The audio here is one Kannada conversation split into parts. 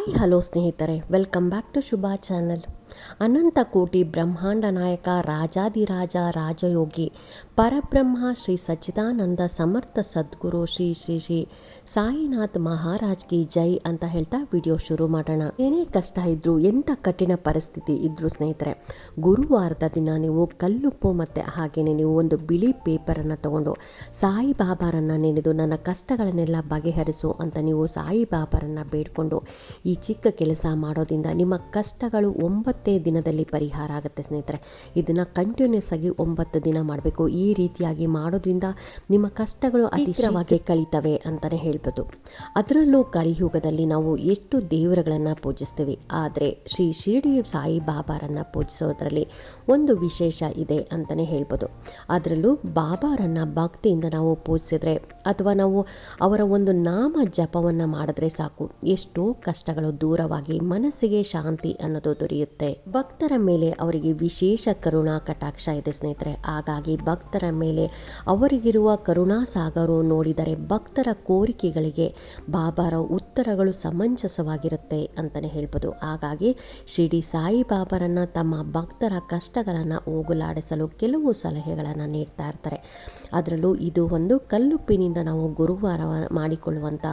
ಹಾಯ್ ಹಲೋ ಸ್ನೇಹಿತರೆ. Welcome back to Shubha channel ಅನಂತ ಕೋಟಿ ಬ್ರಹ್ಮಾಂಡ ನಾಯಕ ರಾಜಾದಿರಾಜ ರಾಜಯೋಗಿ ಪರಬ್ರಹ್ಮ ಶ್ರೀ ಸಚ್ಚಿದಾನಂದ ಸಮರ್ಥ ಸದ್ಗುರು ಶ್ರೀ ಶ್ರೀ ಶ್ರೀ ಸಾಯಿನಾಥ್ ಮಹಾರಾಜ್ ಕಿ ಜೈ ಅಂತ ಹೇಳ್ತಾ ವಿಡಿಯೋ ಶುರು ಮಾಡೋಣ. ಏನೇ ಕಷ್ಟ ಇದ್ರು, ಎಂಥ ಕಠಿಣ ಪರಿಸ್ಥಿತಿ ಇದ್ರು ಸ್ನೇಹಿತರೆ, ಗುರುವಾರದ ದಿನ ನೀವು ಕಲ್ಲುಪ್ಪು ಮತ್ತು ಹಾಗೆಯೇ ನೀವು ಒಂದು ಬಿಳಿ ಪೇಪರನ್ನು ತಗೊಂಡು ಸಾಯಿ ಬಾಬಾರನ್ನು ನೆನೆದು ನನ್ನ ಕಷ್ಟಗಳನ್ನೆಲ್ಲ ಬಗೆಹರಿಸು ಅಂತ ನೀವು ಸಾಯಿ ಬೇಡಿಕೊಂಡು ಬೇಡ್ಕೊಂಡು ಈ ಚಿಕ್ಕ ಕೆಲಸ ಮಾಡೋದ್ರಿಂದ ನಿಮ್ಮ ಕಷ್ಟಗಳು ಒಂಬತ್ತೇ ದಿನದಲ್ಲಿ ಪರಿಹಾರ ಆಗುತ್ತೆ ಸ್ನೇಹಿತರೆ. ಇದನ್ನು ಕಂಟಿನ್ಯೂಸ್ ಆಗಿ ಒಂಬತ್ತು ದಿನ ಮಾಡಬೇಕು. ಈ ರೀತಿಯಾಗಿ ಮಾಡೋದ್ರಿಂದ ನಿಮ್ಮ ಕಷ್ಟಗಳು ಅತಿಶಯವಾಗಿ ಕಳೀತವೆ ಅಂತಲೇ ಹೇಳ್ಬೋದು. ಅದರಲ್ಲೂ ಕಲಿಯುಗದಲ್ಲಿ ನಾವು ಎಷ್ಟು ದೇವರುಗಳನ್ನು ಪೂಜಿಸ್ತೀವಿ ಆದರೆ ಶ್ರೀ ಶಿರಡಿ ಸಾಯಿ ಬಾಬಾರನ್ನು ಪೂಜಿಸೋದ್ರಲ್ಲಿ ಒಂದು ವಿಶೇಷ ಇದೆ ಅಂತಲೇ ಹೇಳ್ಬೋದು. ಅದರಲ್ಲೂ ಬಾಬಾರನ್ನು ಭಕ್ತಿಯಿಂದ ನಾವು ಪೂಜಿಸಿದ್ರೆ ಅಥವಾ ನಾವು ಅವರ ಒಂದು ನಾಮ ಜಪವನ್ನು ಮಾಡಿದ್ರೆ ಸಾಕು. ಎಷ್ಟೋ ಕಷ್ಟಗಳು ದೂರವಾಗಿ ಮನಸ್ಸಿಗೆ ಶಾಂತಿ ಅನ್ನೋದು ದೊರೆಯುತ್ತೆ. ಭಕ್ತರ ಮೇಲೆ ಅವರಿಗೆ ವಿಶೇಷ ಕರುಣಾ ಕಟಾಕ್ಷ ಇದೆ ಸ್ನೇಹಿತರೆ. ಹಾಗಾಗಿ ಭಕ್ತರ ಮೇಲೆ ಅವರಿಗಿರುವ ಕರುಣಾಸಾಗರು ನೋಡಿದರೆ ಭಕ್ತರ ಕೋರಿಕೆಗಳಿಗೆ ಬಾಬಾರ ಉತ್ತರಗಳು ಸಮಂಜಸವಾಗಿರುತ್ತೆ ಅಂತಲೇ ಹೇಳ್ಬೋದು. ಹಾಗಾಗಿ ಶಿರಡಿ ಸಾಯಿ ಬಾಬಾರನ್ನು ತಮ್ಮ ಭಕ್ತರ ಕಷ್ಟಗಳನ್ನು ಹೋಗಲಾಡಿಸಲು ಕೆಲವು ಸಲಹೆಗಳನ್ನು ನೀಡ್ತಾ ಇರ್ತಾರೆ. ಅದರಲ್ಲೂ ಇದು ಒಂದು ಕಲ್ಲುಪ್ಪಿನಿಂದ ನಾವು ಗುರುವಾರ ಮಾಡಿಕೊಳ್ಳುವಂಥ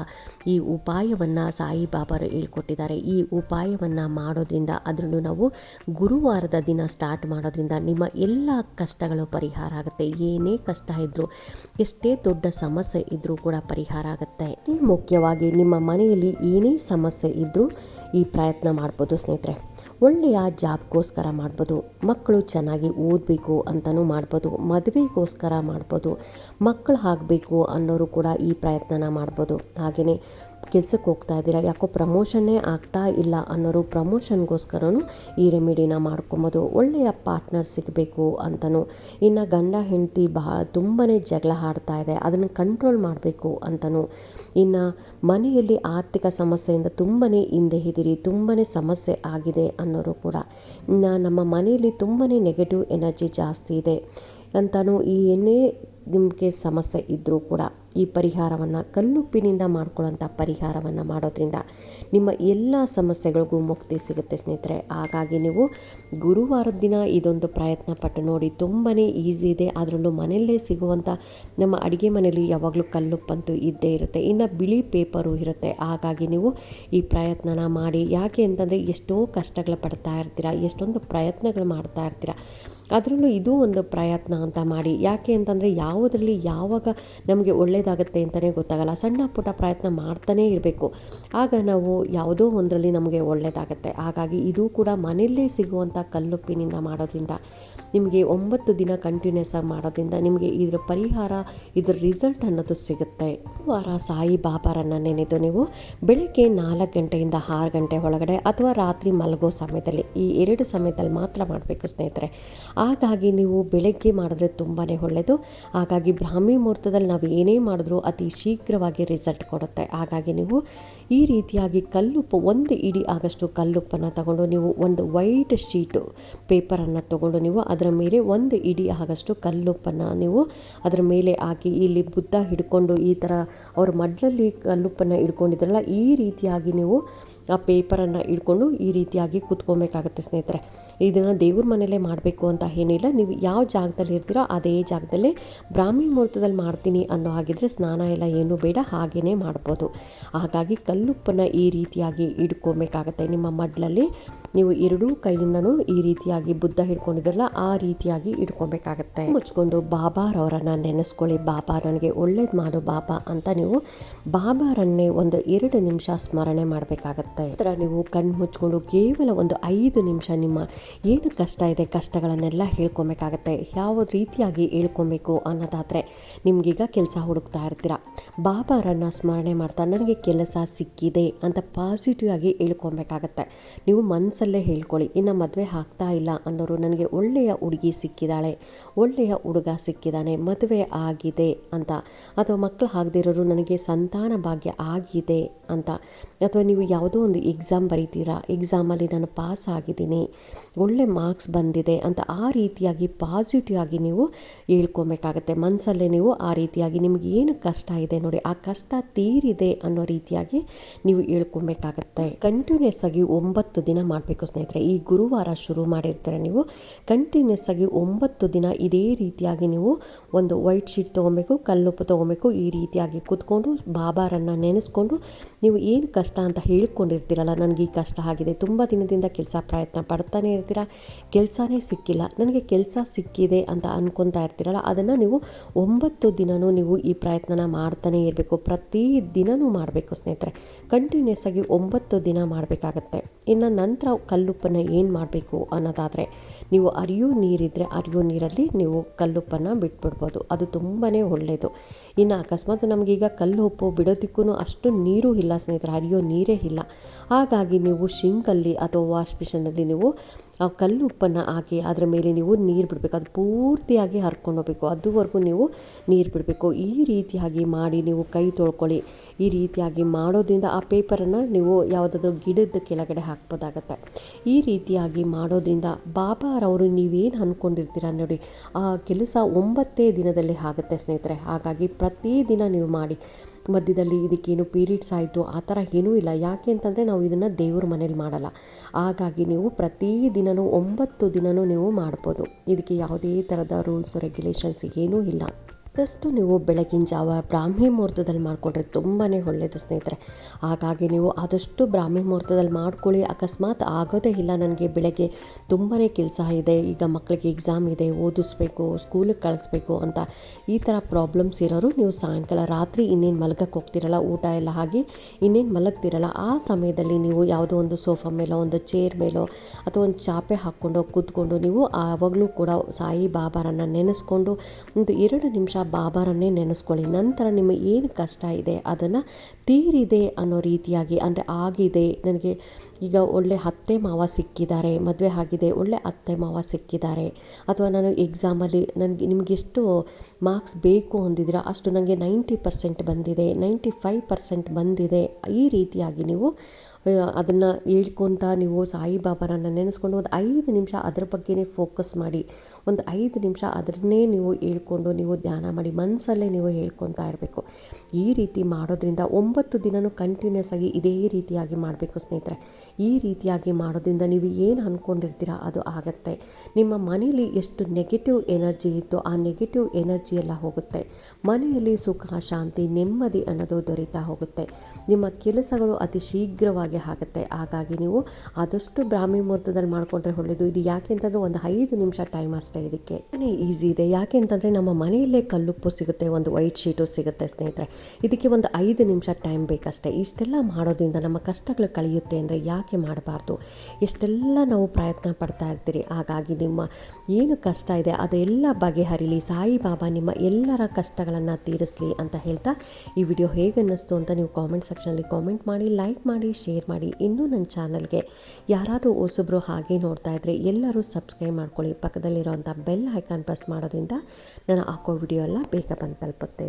ಈ ಉಪಾಯವನ್ನು ಸಾಯಿ ಬಾಬಾರು ಹೇಳ್ಕೊಟ್ಟಿದ್ದಾರೆ. ಈ ಉಪಾಯವನ್ನು ಮಾಡೋದ್ರಿಂದ ಅದರಲ್ಲೂ ನಾವು ಗುರುವಾರದ ದಿನ ಸ್ಟಾರ್ಟ್ ಮಾಡೋದ್ರಿಂದ ನಿಮ್ಮ ಎಲ್ಲ ಕಷ್ಟಗಳು ಪರಿಹಾರ ಆಗುತ್ತೆ. ಏನೇ ಕಷ್ಟ ಇದ್ದರೂ ಎಷ್ಟೇ ದೊಡ್ಡ ಸಮಸ್ಯೆ ಇದ್ದರೂ ಕೂಡ ಪರಿಹಾರ ಆಗುತ್ತೆ. ಅತಿ ಮುಖ್ಯವಾಗಿ ನಿಮ್ಮ ಮನೆಯಲ್ಲಿ ಏನೇ ಸಮಸ್ಯೆ ಇದ್ದರೂ ಈ ಪ್ರಯತ್ನ ಮಾಡ್ಬೋದು ಸ್ನೇಹಿತರೆ. ಒಳ್ಳೆಯ ಜಾಬ್ಗೋಸ್ಕರ ಮಾಡ್ಬೋದು, ಮಕ್ಕಳು ಚೆನ್ನಾಗಿ ಓದಬೇಕು ಅಂತಲೂ ಮಾಡ್ಬೋದು, ಮದುವೆಗೋಸ್ಕರ ಮಾಡ್ಬೋದು ಮಕ್ಕಳು ಆಗಬೇಕು ಅನ್ನೋರು ಕೂಡ ಈ ಪ್ರಯತ್ನನ ಮಾಡ್ಬೋದು. ಹಾಗೆಯೇ ಕೆಲ್ಸಕ್ಕೆ ಹೋಗ್ತಾ ಇದ್ದೀರಾ? ಯಾಕೋ ಪ್ರಮೋಷನ್ನೇ ಆಗ್ತಾ ಇಲ್ಲ ಅನ್ನೋರು ಪ್ರಮೋಷನ್ಗೋಸ್ಕರನೂ ಈ ರೆಮಿಡಿನ ಮಾಡ್ಕೊಬೋದು. ಒಳ್ಳೆಯ ಪಾರ್ಟ್ನರ್ ಸಿಗಬೇಕು ಅಂತಲೂ ಇನ್ನು ಗಂಡ, ಹೆಂಡತಿ ಬಹ ತುಂಬಾ ಜಗಳ ಆಡ್ತಾ ಇದೆ. ಅದನ್ನು ಕಂಟ್ರೋಲ್ ಮಾಡಬೇಕು ಅಂತಲೂ ಇನ್ನು ಮನೆಯಲ್ಲಿ ಆರ್ಥಿಕ ಸಮಸ್ಯೆಯಿಂದ ತುಂಬಾ ಹಿಂದೆ ಇದ್ದೀರಿ ತುಂಬಾ ಸಮಸ್ಯೆ ಆಗಿದೆ ಅನ್ನೋರು ಕೂಡ. ಇನ್ನು ನಮ್ಮ ಮನೆಯಲ್ಲಿ ತುಂಬಾ ನೆಗೆಟಿವ್ ಎನರ್ಜಿ ಜಾಸ್ತಿ ಇದೆ ಅಂತಲೂ ಈ ಏನೇ ನಿಮಗೆ ಸಮಸ್ಯೆ ಇದ್ದರೂ ಕೂಡ ಈ ಪರಿಹಾರವನ್ನು ಕಲ್ಲುಪ್ಪಿನಿಂದ ಮಾಡ್ಕೊಳ್ಳೋಂಥ ಪರಿಹಾರವನ್ನು ಮಾಡೋದ್ರಿಂದ ನಿಮ್ಮ ಎಲ್ಲ ಸಮಸ್ಯೆಗಳಿಗೂ ಮುಕ್ತಿ ಸಿಗುತ್ತೆ ಸ್ನೇಹಿತರೆ. ಹಾಗಾಗಿ ನೀವು ಗುರುವಾರದ ದಿನ ಇದೊಂದು ಪ್ರಯತ್ನ ಪಟ್ಟು ನೋಡಿ ತುಂಬಾ ಈಸಿ ಇದೆ. ಅದರಲ್ಲೂ ಮನೆಯಲ್ಲೇ ಸಿಗುವಂಥ ನಮ್ಮ ಅಡುಗೆ ಮನೆಯಲ್ಲಿ ಯಾವಾಗಲೂ ಕಲ್ಲುಪ್ಪಂತೂ ಇದ್ದೇ ಇರುತ್ತೆ. ಇನ್ನು ಬಿಳಿ ಪೇಪರು ಇರುತ್ತೆ. ಹಾಗಾಗಿ ನೀವು ಈ ಪ್ರಯತ್ನನ ಮಾಡಿ, ಯಾಕೆ ಅಂತಂದರೆ ಎಷ್ಟೋ ಕಷ್ಟಗಳು ಪಡ್ತಾ ಇರ್ತೀರ, ಎಷ್ಟೊಂದು ಪ್ರಯತ್ನಗಳು ಮಾಡ್ತಾ ಇರ್ತೀರ ಅದರಲ್ಲೂ ಇದು ಒಂದು ಪ್ರಯತ್ನ ಅಂತ ಮಾಡಿ. ಯಾಕೆ ಅಂತಂದರೆ ಯಾವುದರಲ್ಲಿ ಯಾವಾಗ ನಮಗೆ ಒಳ್ಳೆಯದಾಗುತ್ತೆ ಅಂತಲೇ ಗೊತ್ತಾಗಲ್ಲ. ಸಣ್ಣ ಪುಟ್ಟ ಪ್ರಯತ್ನ ಮಾಡ್ತಾನೇ ಇರಬೇಕು. ಆಗ ನಾವು ಯಾವುದೋ ಒಂದರಲ್ಲಿ ನಮಗೆ ಒಳ್ಳೆಯದಾಗುತ್ತೆ ಹಾಗಾಗಿ ಇದು ಕೂಡ ಮನೆಯಲ್ಲೇ ಸಿಗುವಂಥ ಕಲ್ಲುಪ್ಪಿನಿಂದ ಮಾಡೋದ್ರಿಂದ, ನಿಮಗೆ ಒಂಬತ್ತು ದಿನ ಕಂಟಿನ್ಯೂಸ್ ಆಗಿ ಮಾಡೋದ್ರಿಂದ ನಿಮಗೆ ಇದರ ಪರಿಹಾರ, ಇದರ ರಿಸಲ್ಟ್ ಅನ್ನೋದು ಸಿಗುತ್ತೆ. ವಾರ ಸಾಯಿ ಬಾಬಾರನ್ನು ನೆನೆದು ನೀವು ಬೆಳಗ್ಗೆ ನಾಲ್ಕು ಗಂಟೆಯಿಂದ ಆರು ಗಂಟೆ ಒಳಗಡೆ ಅಥವಾ ರಾತ್ರಿ ಮಲಗೋ ಸಮಯದಲ್ಲಿ, ಈ ಎರಡು ಸಮಯದಲ್ಲಿ ಮಾತ್ರ ಮಾಡಬೇಕು ಸ್ನೇಹಿತರೆ. ಹಾಗಾಗಿ ನೀವು ಬೆಳಗ್ಗೆ ಮಾಡಿದ್ರೆ ತುಂಬಾ ಒಳ್ಳೆಯದು ಹಾಗಾಗಿ ಬ್ರಾಹ್ಮಿ ಮುಹೂರ್ತದಲ್ಲಿ ನಾವು ಏನೇ ಮಾಡಿದ್ರೂ ಅತಿ ಶೀಘ್ರವಾಗಿ ರಿಸಲ್ಟ್ ಕೊಡುತ್ತೆ. ಹಾಗಾಗಿ ನೀವು ಈ ರೀತಿಯಾಗಿ ಕಲ್ಲುಪ್ಪು ಒಂದು ಇಡೀ ಆಗಷ್ಟು ಕಲ್ಲುಪ್ಪನ್ನು ತಗೊಂಡು ನೀವು ಒಂದು ವೈಟ್ ಶೀಟು ಪೇಪರನ್ನು ತಗೊಂಡು ನೀವು ಅದರ ಮೇಲೆ ಒಂದು ಇಡೀ ಆಗಷ್ಟು ಕಲ್ಲುಪ್ಪನ್ನು ನೀವು ಅದರ ಮೇಲೆ ಹಾಕಿ ಇಲ್ಲಿ ಬುದ್ಧ ಹಿಡ್ಕೊಂಡು ಈ ಥರ ಅವ್ರ ಮಡ್ಲಲ್ಲಿ ಕಲ್ಲುಪ್ಪನ್ನು ಹಿಡ್ಕೊಂಡಿದ್ರಲ್ಲ, ಈ ರೀತಿಯಾಗಿ ನೀವು ಆ ಪೇಪರನ್ನು ಹಿಡ್ಕೊಂಡು ಈ ರೀತಿಯಾಗಿ ಕೂತ್ಕೊಬೇಕಾಗುತ್ತೆ ಸ್ನೇಹಿತರೆ. ಇದನ್ನು ದೇವ್ರ ಮನೆಯಲ್ಲೇ ಮಾಡಬೇಕು ಅಂತ ಏನಿಲ್ಲ. ನೀವು ಯಾವ ಜಾಗದಲ್ಲಿ ಇರ್ತೀರೋ ಅದೇ ಜಾಗದಲ್ಲೇ ಬ್ರಾಹ್ಮಿ ಮುಹೂರ್ತದಲ್ಲಿ ಮಾಡ್ತೀನಿ ಅನ್ನೋ ಹಾಗಿದ್ರೆ ಸ್ನಾನ ಎಲ್ಲ ಏನೂ ಬೇಡ ಹಾಗೇ ಮಾಡ್ಬೋದು. ಹಾಗಾಗಿ ಕಲ್ಲುಪ್ಪನ್ನು ಈ ರೀತಿಯಾಗಿ ಹಿಡ್ಕೊಬೇಕಾಗತ್ತೆ ನಿಮ್ಮ ಮಡ್ಲಲ್ಲಿ ನೀವು ಎರಡೂ ಕೈಯಿಂದನೂ ಈ ರೀತಿಯಾಗಿ ಬುದ್ಧ ಹಿಡ್ಕೊಂಡಿದ್ರಲ್ಲ, ಆ ರೀತಿಯಾಗಿ ಇಟ್ಕೊಬೇಕಾಗತ್ತೆ ಮುಚ್ಕೊಂಡು ಬಾಬಾರವರನ್ನು ನೆನೆಸ್ಕೊಳ್ಳಿ. ಬಾಬಾ ನನಗೆ ಒಳ್ಳೇದು ಮಾಡು ಬಾಬಾ ಅಂತ ನೀವು ಬಾಬಾರನ್ನೇ ಒಂದು ಎರಡು ನಿಮಿಷ ಸ್ಮರಣೆ ಮಾಡಬೇಕಾಗತ್ತೆ. ಥರ ನೀವು ಕಣ್ಣು ಮುಚ್ಕೊಂಡು ಕೇವಲ ಒಂದು ಐದು ನಿಮಿಷ ನಿಮ್ಮ ಏನು ಕಷ್ಟ ಇದೆ ಕಷ್ಟಗಳನ್ನೆಲ್ಲ ಹೇಳ್ಕೊಬೇಕಾಗತ್ತೆ. ಯಾವ ರೀತಿಯಾಗಿ ಹೇಳ್ಕೊಬೇಕು ಅನ್ನೋದಾದರೆ ನಿಮಗೀಗ ಕೆಲಸ ಹುಡುಕ್ತಾ ಇರ್ತೀರ. ಬಾಬಾರನ್ನ ಸ್ಮರಣೆ ಮಾಡ್ತಾ ನನಗೆ ಕೆಲಸ ಸಿಕ್ಕಿದೆ ಅಂತ ಪಾಸಿಟಿವ್ ಆಗಿ ಹೇಳ್ಕೊಬೇಕಾಗತ್ತೆ. ನೀವು ಮನಸ್ಸಲ್ಲೇ ಹೇಳ್ಕೊಳ್ಳಿ, ಇನ್ನು ಮದುವೆ ಆಗ್ತಾ ಇಲ್ಲ ಅನ್ನೋರು ನನಗೆ ಒಳ್ಳೆಯ ಹುಡುಗಿ ಸಿಕ್ಕಿದ್ದಾಳೆ ಒಳ್ಳೆಯ ಹುಡುಗ ಸಿಕ್ಕಿದ್ದಾನೆ ಮದುವೆ ಆಗಿದೆ ಅಂತ. ಅಥವಾ ಮಕ್ಕಳು ಆಗದಿರೋರು ನನಗೆ ಸಂತಾನ ಭಾಗ್ಯ ಆಗಿದೆ ಅಂತ. ಅಥವಾ ನೀವು ಯಾವುದೋ ಒಂದು ಎಕ್ಸಾಮ್ ಬರೀತೀರಾ ಎಕ್ಸಾಮಲ್ಲಿ ನಾನು ಪಾಸ್ ಆಗಿದ್ದೀನಿ, ಒಳ್ಳೆ ಮಾರ್ಕ್ಸ್ ಬಂದಿದೆ ಅಂತ ಆ ರೀತಿಯಾಗಿ ಪಾಸಿಟಿವ್ ಆಗಿ ನೀವು ಹೇಳ್ಕೊಬೇಕಾಗತ್ತೆ. ಮನಸ್ಸಲ್ಲೇ ನೀವು ಆ ರೀತಿಯಾಗಿ ನಿಮ್ಗೆ ಏನು ಕಷ್ಟ ಇದೆ ನೋಡಿ, ಆ ಕಷ್ಟ ತೀರಿದೆ ಅನ್ನೋ ರೀತಿಯಾಗಿ ನೀವು ಹೇಳ್ಕೊಬೇಕಾಗತ್ತೆ. ಕಂಟಿನ್ಯೂಸ್ ಆಗಿ ಒಂಬತ್ತು ದಿನ ಮಾಡಬೇಕು ಸ್ನೇಹಿತರೆ. ಈ ಗುರುವಾರ ಶುರು ಮಾಡಿರ್ತಾರೆ ನೀವು. ಕಂಟಿನ್ಯೂಸ್ ಆಗಿ ಒಂಬತ್ತು ದಿನ ಇದೇ ರೀತಿಯಾಗಿ ನೀವು ಒಂದು ವೈಟ್ ಶೀಟ್ ತೊಗೊಬೇಕು, ಕಲ್ಲುಪ್ಪು ತೊಗೊಬೇಕು, ಈ ರೀತಿಯಾಗಿ ಕೂತ್ಕೊಂಡು ಬಾಬಾರನ್ನು ನೆನೆಸ್ಕೊಂಡು ನೀವು ಏನು ಕಷ್ಟ ಅಂತ ಹೇಳ್ಕೊಂಡಿರ್ತೀರಲ್ಲ, ನನಗೆ ಈ ಕಷ್ಟ ಆಗಿದೆ, ತುಂಬ ದಿನದಿಂದ ಕೆಲಸ ಪ್ರಯತ್ನ ಪಡ್ತಾನೆ ಇರ್ತೀರ. ಕೆಲಸನೇ ಸಿಕ್ಕಿಲ್ಲ. ನನಗೆ ಕೆಲಸ ಸಿಕ್ಕಿದೆ ಅಂತ ಅನ್ಕೊತಾ ಇರ್ತೀರಲ್ಲ, ಅದನ್ನು ನೀವು ಒಂಬತ್ತು ದಿನವೂ ನೀವು ಈ ಪ್ರಯತ್ನನ ಮಾಡ್ತಾನೆ ಇರಬೇಕು. ಪ್ರತಿ ದಿನವೂ ಮಾಡಬೇಕು ಸ್ನೇಹಿತರೆ. ಕಂಟಿನ್ಯೂಸ್ ಆಗಿ ಒಂಬತ್ತು ದಿನ ಮಾಡಬೇಕಾಗತ್ತೆ. ಇನ್ನು ನಂತರ ಕಲ್ಲುಪ್ಪನ್ನು ಏನು ಮಾಡಬೇಕು ಅನ್ನೋದಾದರೆ, ನೀವು ಅರಿಯೋ ನೀರಿದ್ದರೆ ಅರಿಯೋ ನೀರಲ್ಲಿ ನೀವು ಕಲ್ಲುಪ್ಪನ್ನು ಬಿಟ್ಬಿಡ್ಬೋದು. ಅದು ತುಂಬಾ ಒಳ್ಳೆಯದು ಇನ್ನು ಅಕಸ್ಮಾತ್ ನಮಗೀಗ ಕಲ್ಲು ಉಪ್ಪು ಬಿಡೋದಕ್ಕೂ ಅಷ್ಟು ನೀರು ಇಲ್ಲ ಸ್ನೇಹಿತರೆ. ಅರಿಯೋ ನೀರೇ ಇಲ್ಲ. ಹಾಗಾಗಿ ನೀವು ಶಿಂಕಲ್ಲಿ ಅಥವಾ ವಾಶ್ ಮಿಷನಲ್ಲಿ ನೀವು ಆ ಕಲ್ಲು ಉಪ್ಪನ್ನು ಹಾಕಿ ಅದರ ಮೇಲೆ ನೀವು ನೀರು ಬಿಡಬೇಕು. ಅದು ಪೂರ್ತಿಯಾಗಿ ಹರ್ಕೊಂಡು ಹೋಗಬೇಕು. ಅದುವರೆಗೂ ನೀವು ನೀರು ಬಿಡಬೇಕು. ಈ ರೀತಿಯಾಗಿ ಮಾಡಿ ನೀವು ಕೈ ತೊಳ್ಕೊಳ್ಳಿ. ಈ ರೀತಿಯಾಗಿ ಮಾಡೋದ್ರಿಂದ ಆ ಪೇಪರನ್ನು ನೀವು ಯಾವುದಾದ್ರೂ ಗಿಡದ ಕೆಳಗಡೆ ಹಾಕ್ಬೋದಾಗತ್ತೆ. ಈ ರೀತಿಯಾಗಿ ಮಾಡೋದ್ರಿಂದ ಬಾಬಾರವರು ನೀವೇನು ಅಂದ್ಕೊಂಡಿರ್ತೀರ ನೋಡಿ, ಆ ಕೆಲಸ ಒಂಬತ್ತೇ ದಿನದಲ್ಲಿ ಆಗುತ್ತೆ ಸ್ನೇಹಿತರೆ. ಹಾಗಾಗಿ ಪ್ರತಿದಿನ ನೀವು ಮಾಡಿ. ಮಧ್ಯದಲ್ಲಿ ಇದಕ್ಕೇನು ಪೀರಿಯಡ್ಸ್ ಆಯಿತು, ಆ ಥರ ಏನೂ ಇಲ್ಲ. ಯಾಕೆ ಅಂತಂದರೆ ನಾವು ಇದನ್ನು ದೇವ್ರ ಮನೇಲಿ ಮಾಡಲ್ಲ. ಹಾಗಾಗಿ ನೀವು ಪ್ರತಿ ದಿನವೂ ಒಂಬತ್ತು ದಿನವೂ ನೀವು ಮಾಡ್ಬೋದು. ಇದಕ್ಕೆ ಯಾವುದೇ ಥರದ ರೂಲ್ಸ್, ರೆಗ್ಯುಲೇಷನ್ಸ್ ಏನೂ ಇಲ್ಲ ಆದಷ್ಟು ನೀವು ಬೆಳಗಿನ ಜಾವ ಬ್ರಾಹ್ಮಿ ಮುಹೂರ್ತದಲ್ಲಿ ಮಾಡಿಕೊಂಡ್ರೆ ತುಂಬಾ ಒಳ್ಳೆಯದು ಸ್ನೇಹಿತರೆ. ಹಾಗಾಗಿ ನೀವು ಆದಷ್ಟು ಬ್ರಾಹ್ಮಿ ಮುಹೂರ್ತದಲ್ಲಿ ಮಾಡ್ಕೊಳ್ಳಿ. ಅಕಸ್ಮಾತ್ ಆಗೋದೇ ಇಲ್ಲ ನನಗೆ, ಬೆಳಗ್ಗೆ ತುಂಬಾ ಕೆಲಸ ಇದೆ, ಈಗ ಮಕ್ಕಳಿಗೆ ಎಕ್ಸಾಮ್ ಇದೆ, ಓದಿಸ್ಬೇಕು ಸ್ಕೂಲಿಗೆ ಕಳಿಸ್ಬೇಕು ಅಂತ ಈ ಥರ ಪ್ರಾಬ್ಲಮ್ಸ್ ಇರೋರು ನೀವು ಸಾಯಂಕಾಲ ರಾತ್ರಿ ಇನ್ನೇನು ಮಲಗಕ್ಕೆ ಹೋಗ್ತಿರಲ್ಲ, ಊಟ ಎಲ್ಲ ಆಗಿ ಇನ್ನೇನು ಮಲಗ್ತಿರಲ್ಲ, ಆ ಸಮಯದಲ್ಲಿ ನೀವು ಯಾವುದೋ ಒಂದು ಸೋಫಾ ಮೇಲೋ, ಒಂದು ಚೇರ್ ಮೇಲೋ ಅಥವಾ ಒಂದು ಚಾಪೆ ಹಾಕ್ಕೊಂಡು ಕೂತ್ಕೊಂಡು ನೀವು ಆವಾಗಲೂ ಕೂಡ ಸಾಯಿ ಬಾಬಾರನ್ನು ನೆನೆಸ್ಕೊಂಡು ಒಂದು ಎರಡು ನಿಮಿಷ ಬಾಬಾರನ್ನೇ ನೆನೆಸ್ಕೊಳ್ಳಿ. ನಂತರ ನಿಮಗೆ ಏನು ಕಷ್ಟ ಇದೆ ಅದನ್ನು ತೀರಿದೆ ಅನ್ನೋ ರೀತಿಯಾಗಿ, ಅಂದರೆ ಆಗಿದೆ, ನನಗೆ ಈಗ ಒಳ್ಳೆ ಅತ್ತೆ ಮಾವ ಸಿಕ್ಕಿದ್ದಾರೆ, ಮದುವೆ ಆಗಿದೆ, ಒಳ್ಳೆ ಅತ್ತೆ ಮಾವ ಸಿಕ್ಕಿದ್ದಾರೆ. ಅಥವಾ ನಾನು ಎಕ್ಸಾಮಲ್ಲಿ ನನಗೆ ನಿಮಗೆ ಎಷ್ಟು ಮಾರ್ಕ್ಸ್ ಬೇಕು ಅಂದಿದ್ದೀರಾ, ಅಷ್ಟು ನನಗೆ ನೈಂಟಿ ಪರ್ಸೆಂಟ್ ಬಂದಿದೆ ನೈಂಟಿ ಫೈವ್ ಪರ್ಸೆಂಟ್ ಬಂದಿದೆ. ಈ ರೀತಿಯಾಗಿ ನೀವು ಅದನ್ನು ಹೇಳ್ಕೊತ ನೀವು ಸಾಯಿಬಾಬಾರನ್ನು ನೆನೆಸ್ಕೊಂಡು ಒಂದು ಐದು ನಿಮಿಷ ಅದ್ರ ಬಗ್ಗೆನೇ ಫೋಕಸ್ ಮಾಡಿ, ಒಂದು ಐದು ನಿಮಿಷ ಅದನ್ನೇ ನೀವು ಹೇಳ್ಕೊಂಡು ನೀವು ಧ್ಯಾನ ಮಾಡಿ ಮನಸ್ಸಲ್ಲೇ ನೀವು ಹೇಳ್ಕೊತಾ ಇರಬೇಕು. ಈ ರೀತಿ ಮಾಡೋದ್ರಿಂದ ಒಂಬತ್ತು ದಿನವೂ ಕಂಟಿನ್ಯೂಸ್ ಆಗಿ ಇದೇ ರೀತಿಯಾಗಿ ಮಾಡಬೇಕು ಸ್ನೇಹಿತರೆ. ಈ ರೀತಿಯಾಗಿ ಮಾಡೋದ್ರಿಂದ ನೀವು ಏನು ಅಂದ್ಕೊಂಡಿರ್ತೀರ ಅದು ಆಗತ್ತೆ. ನಿಮ್ಮ ಮನೆಯಲ್ಲಿ ಎಷ್ಟು ನೆಗೆಟಿವ್ ಎನರ್ಜಿ ಇತ್ತು ಆ ನೆಗೆಟಿವ್ ಎನರ್ಜಿ ಎಲ್ಲ ಹೋಗುತ್ತೆ. ಮನೆಯಲ್ಲಿ ಸುಖ, ಶಾಂತಿ, ನೆಮ್ಮದಿ ಅನ್ನೋದು ದೊರೀತಾ ಹೋಗುತ್ತೆ. ನಿಮ್ಮ ಕೆಲಸಗಳು ಅತಿ ಶೀಘ್ರವಾಗಿ ಆಗುತ್ತೆ. ಹಾಗಾಗಿ ನೀವು ಆದಷ್ಟು ಬ್ರಾಹ್ಮಿ ಮುಹೂರ್ತದಲ್ಲಿ ಮಾಡಿಕೊಂಡ್ರೆ ಒಳ್ಳೆಯದು ಇದು ಯಾಕೆ ಅಂತಂದರೆ ಒಂದು ಐದು ನಿಮಿಷ ಟೈಮ್ ಅಷ್ಟೇ ಇದಕ್ಕೆ. ಈಸಿ ಇದೆ. ಯಾಕೆ ಅಂತಂದರೆ ನಮ್ಮ ಮನೆಯಲ್ಲೇ ಕಲ್ಲುಪ್ಪು ಸಿಗುತ್ತೆ, ಒಂದು ವೈಟ್ ಶೀಟು ಸಿಗುತ್ತೆ ಸ್ನೇಹಿತರೆ. ಇದಕ್ಕೆ ಒಂದು ಐದು ನಿಮಿಷ ಟೈಮ್ ಬೇಕಷ್ಟೇ. ಇಷ್ಟೆಲ್ಲ ಮಾಡೋದ್ರಿಂದ ನಮ್ಮ ಕಷ್ಟಗಳು ಕಳೆಯುತ್ತೆ ಅಂದರೆ ಯಾಕೆ ಮಾಡಬಾರ್ದು? ಎಷ್ಟೆಲ್ಲ ನಾವು ಪ್ರಯತ್ನ ಪಡ್ತಾ ಇರ್ತೀರಿ? ಹಾಗಾಗಿ ನಿಮ್ಮ ಏನು ಕಷ್ಟ ಇದೆ ಅದೆಲ್ಲ ಬಗೆಹರಿಲಿ. ಸಾಯಿಬಾಬಾ ನಿಮ್ಮ ಎಲ್ಲರ ಕಷ್ಟಗಳನ್ನು ತೀರಿಸಲಿ ಅಂತ ಹೇಳ್ತಾ ಈ ವಿಡಿಯೋ ಹೇಗೆ ಅನ್ನಿಸ್ತು ಅಂತ ನೀವು ಕಾಮೆಂಟ್ ಸೆಕ್ಷನಲ್ಲಿ ಕಾಮೆಂಟ್ ಮಾಡಿ ಲೈಕ್ ಮಾಡಿ ಶೇರ್ ಮಾಡಿ. ಇನ್ನೂ ನನ್ನ ಚಾನಲ್ಗೆ ಯಾರಾದರೂ ಹೊಸಬ್ರು ಹಾಗೆ ನೋಡ್ತಾ ಇದ್ದರೆ ಎಲ್ಲರೂ ಸಬ್ಸ್ಕ್ರೈಬ್ ಮಾಡ್ಕೊಳ್ಳಿ. ಪಕ್ಕದಲ್ಲಿರೋಂಥ ಬೆಲ್ ಐಕಾನ್ ಪ್ರೆಸ್ ಮಾಡೋದ್ರಿಂದ ನಾನು ಹಾಕೋ ವಿಡಿಯೋ ಎಲ್ಲ ಬೇಗ ಬಂದು ತಲುಪುತ್ತೆ.